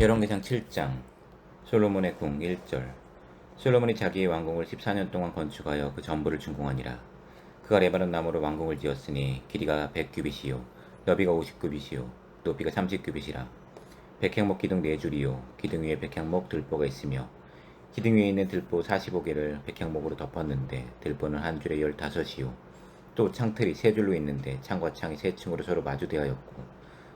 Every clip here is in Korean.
열왕기상 7장 솔로몬의 궁 1절. 솔로몬이 자기의 왕궁을 14년 동안 건축하여 그 전부를 준공하니라. 그가 레바논 나무로 왕궁을 지었으니 길이가 100규빗이요 너비가 50규빗이요 높이가 30규빗이라. 백향목 기둥 4줄이요 기둥 위에 백향목 들보가 있으며 기둥 위에 있는 들보 45개를 백향목으로 덮었는데 들보는 한 줄에 15이요. 또 창틀이 세 줄로 있는데 창과 창이 세 층으로 서로 마주되었고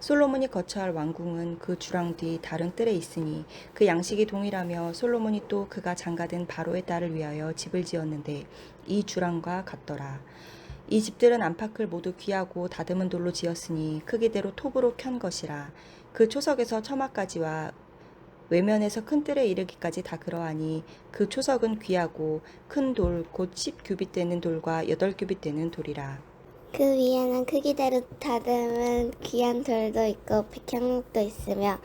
솔로몬이 거처할 왕궁은 그 주랑 뒤 다른 뜰에 있으니 그 양식이 동일하며 솔로몬이 또 그가 장가든 바로의 딸을 위하여 집을 지었는데 이 주랑과 같더라. 이 집들은 안팎을 모두 귀하고 다듬은 돌로 지었으니 크기대로 톱으로 켠 것이라 그 초석에서 처마까지와 외면에서 큰 뜰에 이르기까지 다 그러하니 그 초석은 귀하고 큰 돌 곧 10규빗 되는 돌과 8규빗 되는 돌이라 그 위에는 크기대로 다듬은 귀한 돌도 있고 백향목도 있으며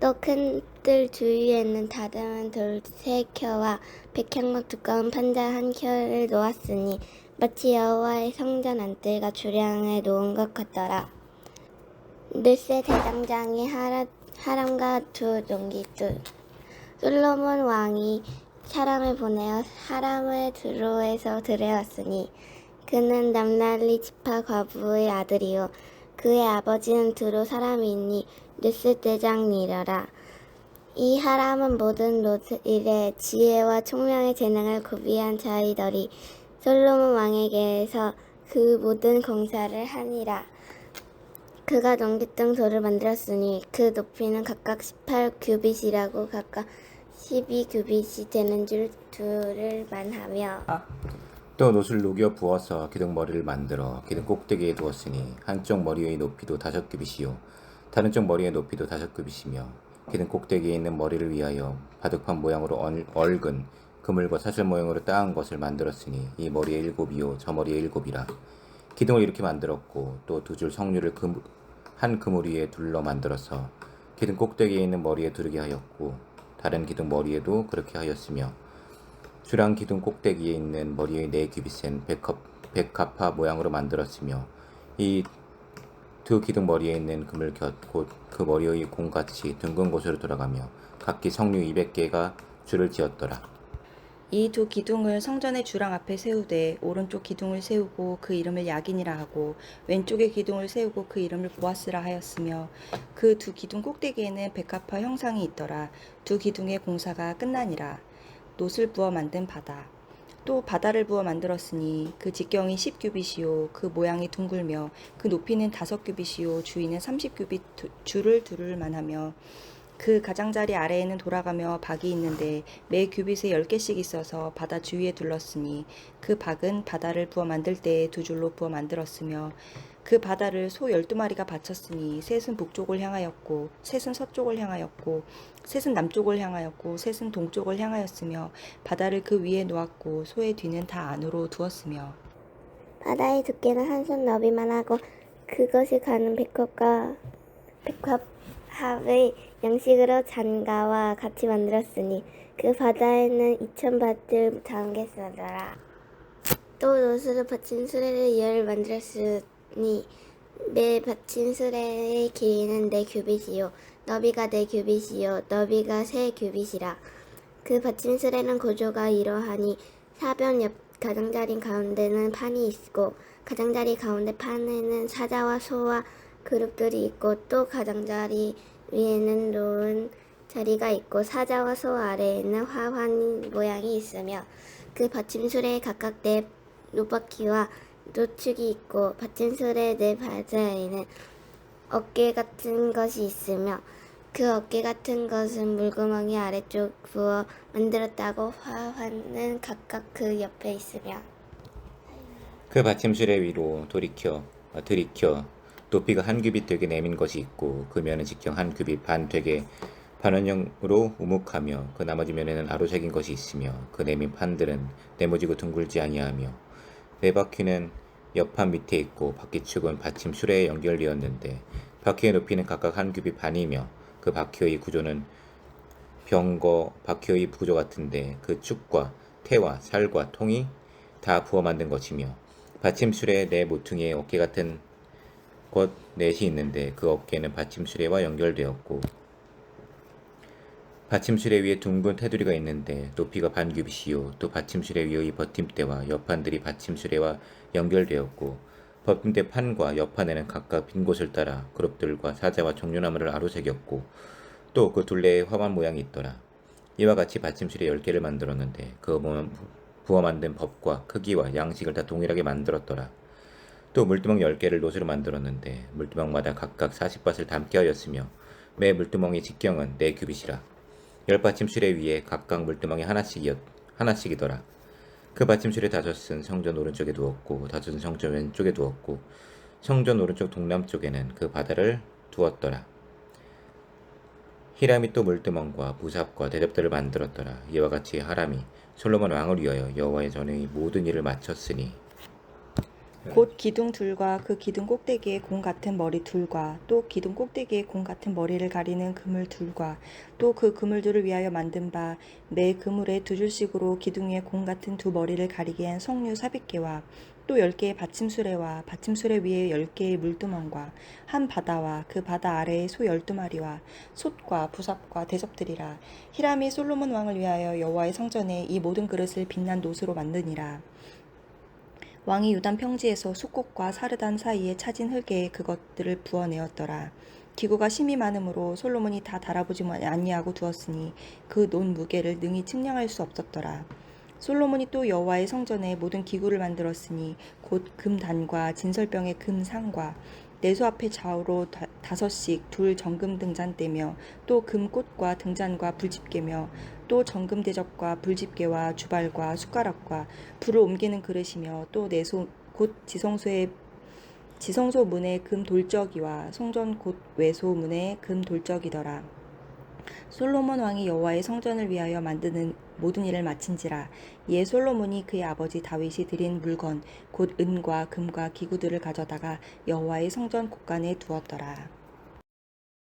또 큰 뜰 주위에는 다듬은 돌 세 켜와 백향목 두꺼운 판자 한 켜를 놓았으니 마치 여호와의 성전 안뜰과 주량에 놓은 것 같더라. 늘세 대장장이 하라, 하람과 두 농기두 솔로몬 왕이 사람을 보내어 사람을 두로에서 들여왔으니 그는 남날리 지파 과부의 아들이요. 그의 아버지는 두로 사람이니 느스 대장이러라. 이 하람은 모든 일에 지혜와 총명의 재능을 구비한 자이더리. 솔로몬 왕에게서 그 모든 공사를 하니라. 그가 농기등 돌을 만들었으니 그 높이는 각각 18규빗이라고 각각 12규빗이 되는 줄 둘을 만하며 또 놋을 녹여 부어서 기둥 머리를 만들어 기둥 꼭대기에 두었으니 한쪽 머리의 높이도 다섯 규빗이요 다른 쪽 머리의 높이도 다섯 규빗이며 기둥 꼭대기에 있는 머리를 위하여 바둑판 모양으로 얼- 얼근 그물과 사슬 모양으로 따은 것을 만들었으니 이 머리에 일곱이요 저 머리에 일곱이라. 기둥을 이렇게 만들었고 또 두 줄 성류를 그, 한 그물 위에 둘러 만들어서 기둥 꼭대기에 있는 머리에 두르게 하였고 다른 기둥 머리에도 그렇게 하였으며 주랑 기둥 꼭대기에 있는 머리의 네 규빗은 백합, 백합화 모양으로 만들었으며 이 두 기둥 머리에 있는 그물 곁곧그 머리의 공같이 둥근 곳으로 돌아가며 각기 성류 200개가 줄을 지었더라. 이 두 기둥을 성전의 주랑 앞에 세우되 오른쪽 기둥을 세우고 그 이름을 야긴이라 하고 왼쪽의 기둥을 세우고 그 이름을 보아스라 하였으며 그 두 기둥 꼭대기에는 백합화 형상이 있더라 두 기둥의 공사가 끝나니라 놋을 부어 만든 바다. 또 바다를 부어 만들었으니 그 직경이 10규빗이요 그 모양이 둥글며 그 높이는 다섯 규빗이요 주위는 30규빗 줄을 두를 만하며 그 가장자리 아래에는 돌아가며 박이 있는데 매 규빗에 열 개씩 있어서 바다 주위에 둘렀으니 그 박은 바다를 부어 만들 때에 두 줄로 부어 만들었으며 그 바다를 소 열두 마리가 바쳤으니 셋은 북쪽을 향하였고 셋은 서쪽을 향하였고 셋은 남쪽을 향하였고 셋은 동쪽을 향하였으며 바다를 그 위에 놓았고 소의 뒤는 다 안으로 두었으며 바다의 두께는 한 손 너비만 하고 그것이 가는 백합과 백합 합의 양식으로 잔가와 같이 만들었으니 그 바다에는 이천 밭을 담겠으더라. 또 노수로 받친 수레를 열 만들었으니 매 받친 수레의 길이는 네 규빗이요. 너비가 네 규빗이요. 너비가 세 규빗이라. 그 받친 수레는 구조가 이러하니 사변 옆 가장자리 가운데는 판이 있고 가장자리 가운데 판에는 사자와 소와 그룹들이 있고 또 가장자리 위에는 놓은 자리가 있고 사자와 소 아래에는 화환 모양이 있으며 그 받침술에 각각 네 노바퀴와 노축이 있고 받침술의 네 발자에는 어깨 같은 것이 있으며 그 어깨 같은 것은 물구멍이 아래쪽 부어 만들었다고 화환은 각각 그 옆에 있으며 그 받침술의 위로 돌이켜 아, 들이켜 높이가 한 규빗 되게 내민 것이 있고 그 면은 직경 한 규빗 반 되게 반원형으로 우묵하며 그 나머지 면에는 아로새긴 것이 있으며 그 내민 판들은 네모지고 둥글지 아니하며 네 바퀴는 옆판 밑에 있고 바퀴축은 받침 수레에 연결되었는데 바퀴의 높이는 각각 한 규비 반이며 그 바퀴의 구조는 병거 바퀴의 구조 같은데 그 축과 태와 살과 통이 다 부어 만든 것이며 받침 수레 네 모퉁이에 어깨 같은 것 넷이 있는데 그 어깨는 받침 수레와 연결되었고 받침실에 위에 둥근 테두리가 있는데 높이가 반 규빗이요. 또 받침실에 위의 버팀대와 옆판들이 받침실에와 연결되었고 버팀대 판과 옆판에는 각각 빈 곳을 따라 그룹들과 사자와 종려나무를 아로새겼고 또 그 둘레에 화만 모양이 있더라. 이와 같이 받침실에 열 개를 만들었는데 그 부어 만든 법과 크기와 양식을 다 동일하게 만들었더라 또 물두멍 열 개를 노수로 만들었는데 물두멍마다 각각 40밭을 담게 하였으며 매 물두멍의 직경은 네 규빗이라 열 받침실에 위에 각각 물두멍이 하나씩이었, 하나씩이더라. 그 받침실의 다섯은 성전 오른쪽에 두었고 다섯은 성전 왼쪽에 두었고 성전 오른쪽 동남쪽에는 그 바다를 두었더라. 히람이 또 물두멍과 부삽과 대접들을 만들었더라. 이와 같이 하람이 솔로몬 왕을 위하여 여호와의 전의 모든 일을 마쳤으니 곧 기둥 둘과 그 기둥 꼭대기에 공 같은 머리 둘과 또 기둥 꼭대기에 공 같은 머리를 가리는 그물 둘과 또 그 그물들을 위하여 만든 바 매 그물에 두 줄씩으로 기둥에 공 같은 두 머리를 가리게 한 석류 사백 개와 또 열 개의 받침수레와 받침수레 위에 열 개의 물두멍과 한 바다와 그 바다 아래에 소 열두 마리와 솥과 부삽과 대접들이라 히람이 솔로몬 왕을 위하여 여호와의 성전에 이 모든 그릇을 빛난 노스로 만드니라 왕이 유단 평지에서 수꽃과 사르단 사이에 차진 흙에 그것들을 부어내었더라. 기구가 심이 많으므로 솔로몬이 다 달아보지 아니하고 두었으니 그 논 무게를 능히 측량할 수 없었더라. 솔로몬이 또 여호와의 성전에 모든 기구를 만들었으니 곧 금단과 진설병의 금상과 내소 앞에 좌우로 다, 다섯씩 둘 정금 등잔대며 또 금꽃과 등잔과 불집게며 또 정금 대접과 불집게와 주발과 숟가락과 불을 옮기는 그릇이며 또 내소 곧 지성소의 지성소 문의 금 돌적이와 성전 곧 외소 문의 금 돌적이더라. 솔로몬 왕이 여호와의 성전을 위하여 만드는 모든 일을 마친지라 이에 솔로몬이 그의 아버지 다윗이 드린 물건 곧 은과 금과 기구들을 가져다가 여호와의 성전 곳간에 두었더라.